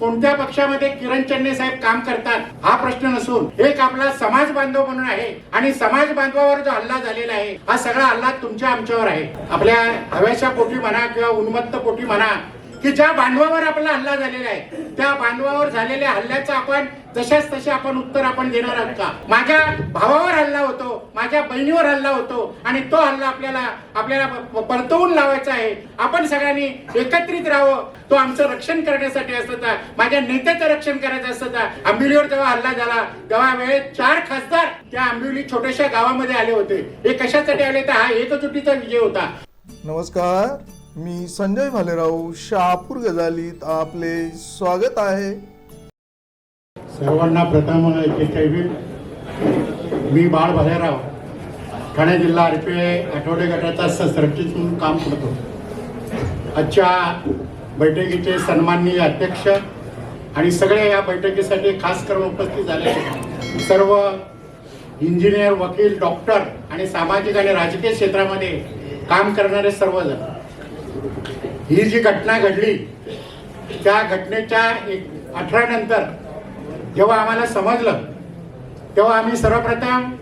कोणत्या पक्षामध्ये किरण चन्ने साहेब काम करतात हा प्रश्न नसून एक आपला समाज बांधव म्हणून आहे आणि समाज बांधवावर जो हल्ला झालेला आहे हा सगळा हल्ला तुमच्या आमच्यावर आहे. आपल्या हव्याच्या पोटी म्हणा किंवा उन्मत्त पोटी म्हणा की ज्या बांधवावर आपला हल्ला झालेला आहे त्या बांधवावर झालेल्या हल्ल्याचं आपण जशाच तसे आपण उत्तर आपण देणार आहोत का? माझ्या भावावर हल्ला होतो माझ्या बहिणीवर हल्ला होतो आणि तो हल्ला आपल्याला आपल्याला परतवून लावायचा आहे. आपण सगळ्यांनी एकत्रित राहावं. तो आमचं रक्षण करण्यासाठी असत माझ्या नेत्याचं रक्षण करायचं असतं आंबिवलीवर जेव्हा हल्ला झाला तेव्हा वेळेत चार खासदार त्या आंबिवली छोट्याशा गावामध्ये आले होते. हे कशासाठी आले तर हा एकजुटीचा विजय होता. नमस्कार. मी संजय भालेराव शहापूर गजालीत आपले स्वागत आहे. सर्वांना प्रथम जय मी बाळ भालेराव ठाणे जिल्हा आरपीआय आठवडे गटाचा सरचिटणीस म्हणून काम करतो. आजच्या बैठकीचे सन्माननीय अध्यक्ष आणि सगळे या बैठकीसाठी खास करून उपस्थित झाले सर्व इंजिनियर वकील डॉक्टर आणि सामाजिक आणि राजकीय क्षेत्रामध्ये काम करणारे सर्वजण. ही जी घटना घडली त्या घटनेच्या एक अठरा नंतर जेव्हा आम्हाला समजलं तेव्हा आम्ही सर्वप्रथम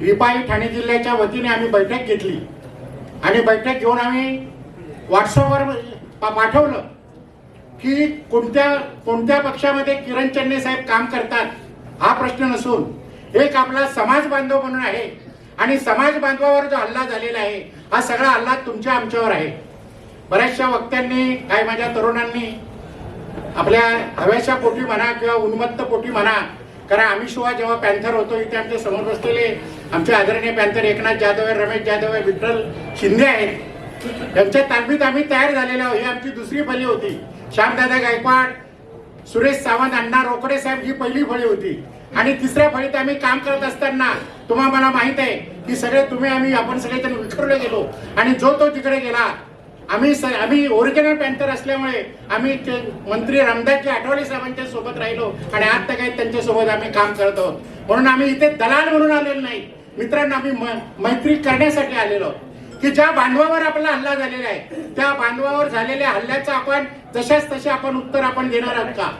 रिपाई ठाणे जिल्ह्याच्या वतीने आम्ही बैठक घेतली. आणि बैठक घेऊन आम्ही व्हॉट्सअपवर पाठवलं की कोणत्या कोणत्या पक्षामध्ये किरण चन्ने साहेब काम करतात हा प्रश्न नसून एक आपला समाज बांधव म्हणून आहे. आणि समाज बांधवावर जो हल्ला झालेला आहे हा सगळा हल्ला तुमच्या आमच्यावर आहे. बऱ्याचशा वक्त्यांनी काही माझ्या तरुणांनी आपल्या हव्याच्या पोटी म्हणा किंवा उन्मत्त पोटी म्हणा कारण आम्ही शिवाय जेव्हा पॅन्थर होतो इथे आमच्यासमोर बसलेले आमचे आदरणीय पॅन्थर एकनाथ जाधव आहे रमेश जाधव आहे विठ्ठल शिंदे आहेत. यांच्या तालमीत आम्ही तयार झालेलो आहोत. ही आमची दुसरी फली होती. श्यामदादा गायकवाड सुरेश सावंत अण्णा रोकडे साहेब ही पहिली फळी होती. आणि तिसऱ्या फळीत आम्ही काम करत असताना तुम्हाला मला माहीत आहे की सगळे तुम्ही आम्ही आपण सगळेजण विखरले गेलो. आणि जो तो तिकडे गेला आम्ही स- आम्ही ओरिजिनल पॅन्थर असल्यामुळे आम्ही मंत्री रामदासजी आठवले साहेबांच्या सोबत राहिलो आणि आता काही त्यांच्यासोबत आम्ही काम करत. आहोत म्हणून आम्ही इथे दलाल म्हणून आलेलो नाही. मित्रांनो आम्ही म- मैत्री करण्यासाठी आलेलो. आहोत. की ज्या बांधवावर आपला हल्ला झालेला आहे त्या बांधवावर झालेल्या हल्ल्याचं आपण जशाच तसे आपण उत्तर आपण देणार आहोत का?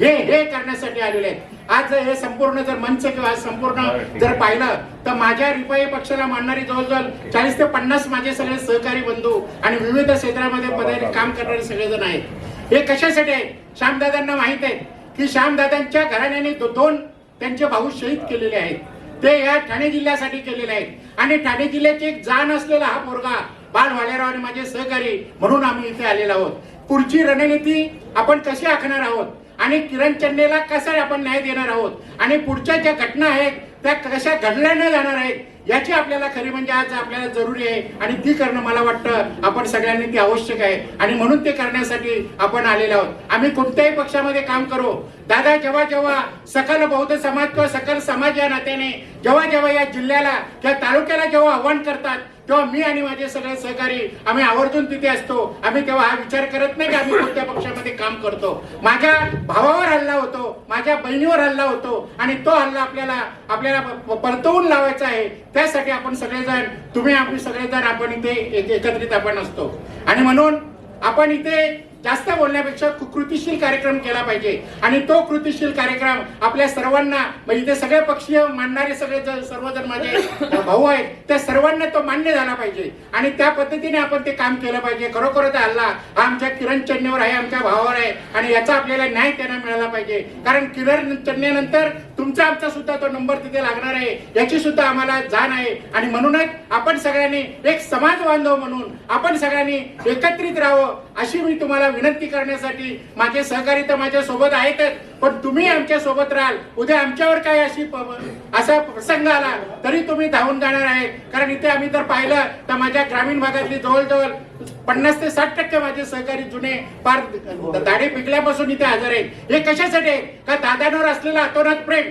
हे हे करण्यासाठी आलेले आहेत. आज हे संपूर्ण जर मंच किंवा आज संपूर्ण जर पाहिलं तर माझ्या रिपाई पक्षाला मानणारी जवळजवळ चाळीस ते पन्नास माझे सगळे सहकारी बंधू आणि विविध क्षेत्रामध्ये पदाधिकारी काम करणारे सगळेजण आहेत. हे कशासाठी आहेत? श्यामदादांना माहीत आहे की श्यामदादांच्या घराण्याने दोन त्यांचे भाऊ शहीद केलेले आहेत. ते या ठाणे जिल्ह्यासाठी केलेले आहेत. आणि ठाणे जिल्ह्याची एक जाण असलेला हा पोरगा बाळ वालेराव आणि माझे सहकारी म्हणून आम्ही इथे आलेलो आहोत. पुढची रणनीती आपण कशी आखणार आहोत? आणि किरण चन्नेला कसा आपण न्याय देणार आहोत? आणि पुढच्या ज्या घटना आहेत त्या कशा घडल्या न जाणार आहेत याची आपल्याला खरी म्हणजे आज आपल्याला जरुरी आहे. आणि ती करणं मला वाटतं आपण सगळ्यांनी ती आवश्यक आहे. आणि म्हणून ते करण्यासाठी आपण आलेलो आहोत. आम्ही कोणत्याही पक्षामध्ये काम करू. दादा जेव्हा जेव्हा सकल बौद्ध समाज किंवा सकल समाज या नात्याने जेव्हा जेव्हा या जिल्ह्याला किंवा तालुक्याला जेव्हा आव्हान करतात तेव्हा मी आणि माझे सगळे सहकारी आम्ही आवर्जून तिथे असतो. आम्ही तेव्हा हा विचार करत नाही की आम्ही कोणत्या पक्षामध्ये काम करतो. माझ्या भावावर हल्ला होतो माझ्या बहिणीवर हल्ला होतो आणि तो हल्ला आपल्याला आपल्याला परतवून लावायचा आहे. त्यासाठी आपण सगळेजण तुम्ही आम्ही सगळेजण आपण इथे एकत्रित आपण असतो. आणि म्हणून आपण इथे जास्त बोलण्यापेक्षा कृतिशील कार्यक्रम केला पाहिजे. आणि तो कृतिशील कार्यक्रम आपल्या सर्वांना म्हणजे ते सगळे पक्षीय मानणारे सगळे सर्वजण माझे भाऊ आहेत त्या सर्वांना तो मान्य झाला पाहिजे. आणि त्या पद्धतीने आपण ते काम केलं पाहिजे. खरोखरच हा हल्ला हा आमच्या किरण चन्नेवर आहे आमच्या भावावर आहे. आणि याचा आपल्याला न्याय त्यांना मिळाला पाहिजे. कारण किरण चन्नेनंतर तुमचा आमचा सुद्धा तो नंबर तिथे लागणार आहे. याची सुद्धा आम्हाला जाण आहे. आणि म्हणूनच आपण सगळ्यांनी एक समाज बांधव म्हणून आपण सगळ्यांनी एकत्रित राहावं. अशी मी तुम्हाला विनंती करण्यासाठी माझे सहकारी तर माझ्या सोबत आहेतच पण तुम्ही आमच्यासोबत राहाल. उद्या आमच्यावर काय अशी असा प्रसंग आला तरी तुम्ही धावून जाणार आहे. कारण इथे आम्ही जर पाहिलं तर माझ्या ग्रामीण भागातली जवळजवळ पन्नास ते साठ टक्के माझे सहकारी जुने फार दाढे पिकल्यापासून इथे हजर आहेत. हे कशासाठी आहे? का दादांवर असलेला अतोनात प्रेम?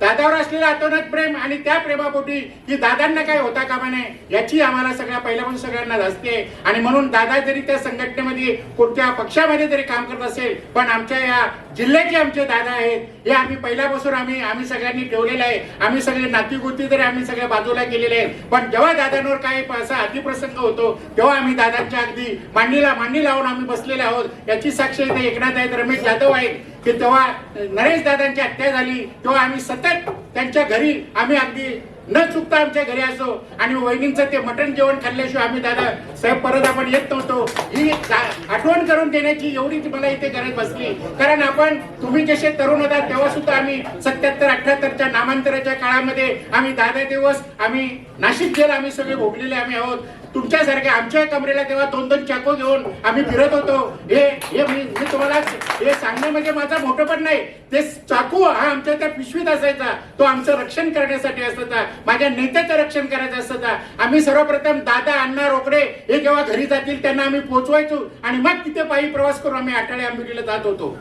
दादावर असलेलं अतोनात प्रेम आणि त्या प्रेमापोटी की दादांना काय होता कामा नये याची आम्हाला सगळ्या पहिल्यापासून सगळ्यांना असते आणि म्हणून दादा जरी त्या संघटनेमध्ये कोणत्या पक्षामध्ये जरी काम करत असेल पण आमच्या या जिल्ह्याचे आमचे दादा आहेत हे आम्ही पहिल्यापासून आम्ही आम्ही सगळ्यांनी ठेवलेलं आहे. आम्ही सगळे नातीगुती जरी आम्ही सगळ्या बाजूला केलेले आहेत पण जेव्हा दादांवर काही असा अतिप्रसंग होतो तेव्हा आम्ही दादांच्या अगदी मांडीला मांडी लावून आम्ही बसलेले आहोत. याची साक्ष इथे एकनाथ आहेत रमेश जाधव आहेत. की तेव्हा नरेश दादांची हत्या झाली तेव्हा आम्ही सतत त्यांच्या घरी आम्ही अगदी न चुकता आमच्या घरी असो आणि वहिनींचं ते मटण जेवण खाल्ल्याशिवाय आम्ही दादा साहेब परत आपण येत नव्हतो. ही आठवण करून देण्याची एवढी मला इथे गरज बसली. कारण आपण तुम्ही जसे तरुण होता तेव्हा सुद्धा आम्ही सत्याहत्तर अठ्याहत्तरच्या नामांतराच्या काळामध्ये आम्ही दादा दिवस आम्ही नाशिक जेल आम्ही सगळे भोगलेले आम्ही आहोत. तुमच्यासारख्या आमच्या कमरेला तेव्हा दोन दोन चाकू घेऊन आम्ही फिरत होतो. हे हे मी मी तुम्हाला हे सांगणं म्हणजे माझा मोठं नाही. ते चाकू हा आमच्या त्या पिशवीत असायचा. तो आमचं रक्षण करण्यासाठी असायचा माझ्या नेत्याचं रक्षण करायचं असायचा आम्ही सर्वप्रथम दादा अण्णा रोकडे हे जेव्हा घरी जातील त्यांना आम्ही पोहोचवायचो आणि मग तिथे पायी प्रवास करून आम्ही आठाळे आंबिलीला जात होतो.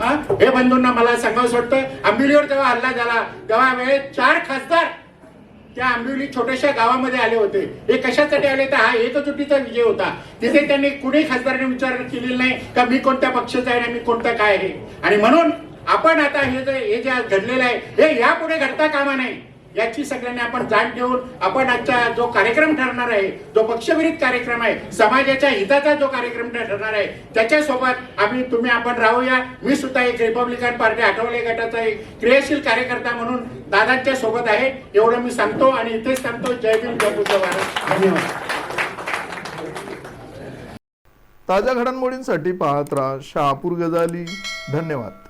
हा? हे बंधूंना मला सांगावं वाटतं. आंबिलीवर जेव्हा हल्ला झाला तेव्हा वेळेत चार खासदार त्या आंबिवली छोट्याशा गावामध्ये आले होते. हे कशासाठी आले तर हा एकजुटीचा विजय होता. तिथे त्यांनी कुणी खासदारांनी विचार केलेला नाही का मी कोणत्या पक्षाचा आहे आणि मी कोणता काय आहे? आणि म्हणून आपण आता हे जे हे जे घडलेलं आहे हे यापुढे घडता कामा नाही याची सगळ्यांनी आपण जाण ठेवून आपण आजचा जो कार्यक्रम ठरणार आहे जो पक्षविरीत कार्यक्रम आहे समाजाच्या हिताचा जो कार्यक्रम ठरणार आहे त्याच्यासोबत आम्ही तुम्ही आपण राहूया. मी सुद्धा एक रिपब्लिकन पार्टी आठवले गटाचा एक क्रियाशील कार्यकर्ता म्हणून दादांच्या सोबत आहे. एवढं मी सांगतो आणि इथेच सांगतो जय भीम जय बुद्ध भारत. धन्यवाद. ताज्या घडामोडींसाठी पाहत राहा शहापूर गजाली. धन्यवाद.